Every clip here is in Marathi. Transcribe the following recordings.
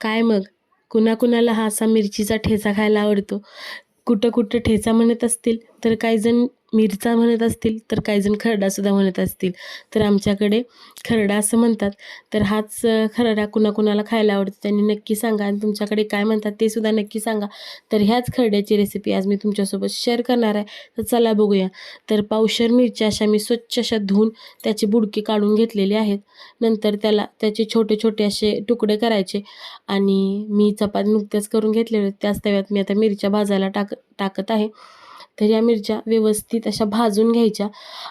काय मग? कुणाकुणाला हा असा मिरचीचा ठेचा खायला आवडतो? कुठं कुठं ठेचा म्हणत असतील तर काही जण मिरचा म्हणत असतील तर काही जण खरडासुद्धा म्हणत असतील. तर आमच्याकडे खरडा असं म्हणतात. तर हाच खरडा कुणाकुणाला खायला आवडतो त्यांनी नक्की सांगा आणि तुमच्याकडे काय म्हणतात ते सुद्धा नक्की सांगा. तर ह्याच खरड्याची रेसिपी आज मी तुमच्यासोबत शेअर करणार आहे. तर चला बघूया. तर पावशर मिरच्या अशा मी स्वच्छ अशा धुवून त्याची बुडकी काढून घेतलेली आहेत. नंतर त्याला त्याचे छोटे छोटे असे तुकडे करायचे आणि मी चपाती नुकत्याच करून घेतलेले त्याच तव्यात मी आता मिरच्या भाजायला टाक टाकत आहे. तर या मिरच्या व्यवस्थित अशा भाजून घ्यायच्या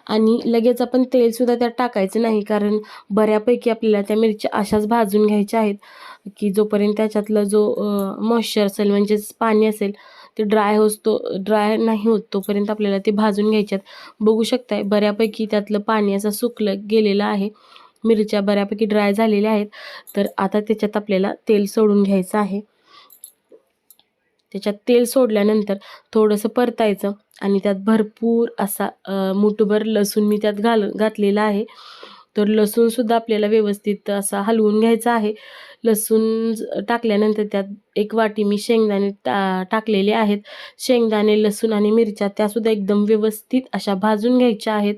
आणि लगेच आपण तेलसुद्धा त्यात टाकायचं नाही कारण बऱ्यापैकी आपल्याला त्या मिरच्या अशाच भाजून घ्यायच्या आहेत की जोपर्यंत त्याच्यातला जो मॉइश्चर असेल म्हणजेच पाणी असेल ते ड्राय होतो ड्राय नाही होत तोपर्यंत आपल्याला ते भाजून घ्यायच्यात. बघू शकताय बऱ्यापैकी त्यातलं पाणी असं सुकलं गेलेलं आहे. मिरच्या बऱ्यापैकी ड्राय झालेल्या आहेत. तर आता त्याच्यात आपल्याला तेल सोडून घ्यायचं आहे. त्याच्यात तेल सोडल्यानंतर थोडंसं परतायचं आणि त्यात भरपूर असा मुठभर लसूण मी त्यात घाल घातलेला आहे. तर लसूणसुद्धा आपल्याला व्यवस्थित असा हलवून घ्यायचा आहे. लसूण टाकल्यानंतर त्यात एक वाटी मी शेंगदाणे टा टाकलेले आहेत. शेंगदाणे लसूण आणि मिरच्या त्यासुद्धा एकदम व्यवस्थित अशा भाजून घ्यायच्या आहेत.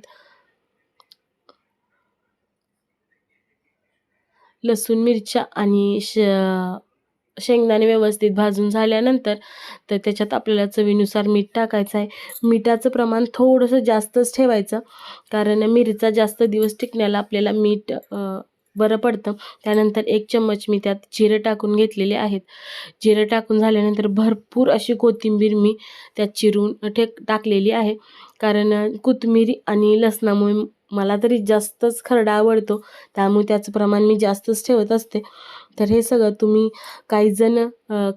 लसूण मिरच्या आणि श शेंगदाणे व्यवस्थित भाजून झाल्यानंतर तर त्याच्यात आपल्याला चवीनुसार मीठ टाकायचं आहे. मिठाचं प्रमाण थोडंसं जास्तच ठेवायचं कारण मिरचा जास्त दिवस टिकण्याला आपल्याला मीठ बरं पडतं. त्यानंतर एक चम्मच मी त्यात जिरं टाकून घेतलेले आहेत. जिरं टाकून झाल्यानंतर भरपूर अशी कोथिंबीर मी त्यात चिरून ठेक टाकलेली आहे. कारण कोथिंबीर आणि लसणामुळे मला तरी जास्तच खरडा आवडतो. त्यामुळे त्याचं प्रमाण मी जास्तच ठेवत असते. तर हे सगळं तुम्ही काही जण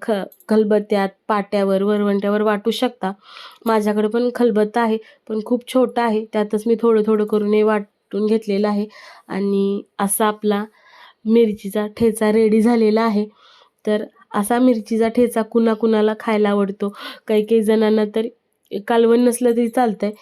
ख खलबत्त्यात पाट्यावर वरवंट्यावर वाटू शकता. माझ्याकडे पण खलबत्ता आहे पण खूप छोटा आहे. त्यातच मी थोडं थोडं करून हे वाटून घेतलेलं आहे. आणि असा आपला मिरचीचा ठेचा रेडी झालेला आहे. तर असा मिरचीचा ठेचा कुणाकुणाला खायला आवडतो? काही काही जणांना तर कालवण नसलं तरी चालतं आहे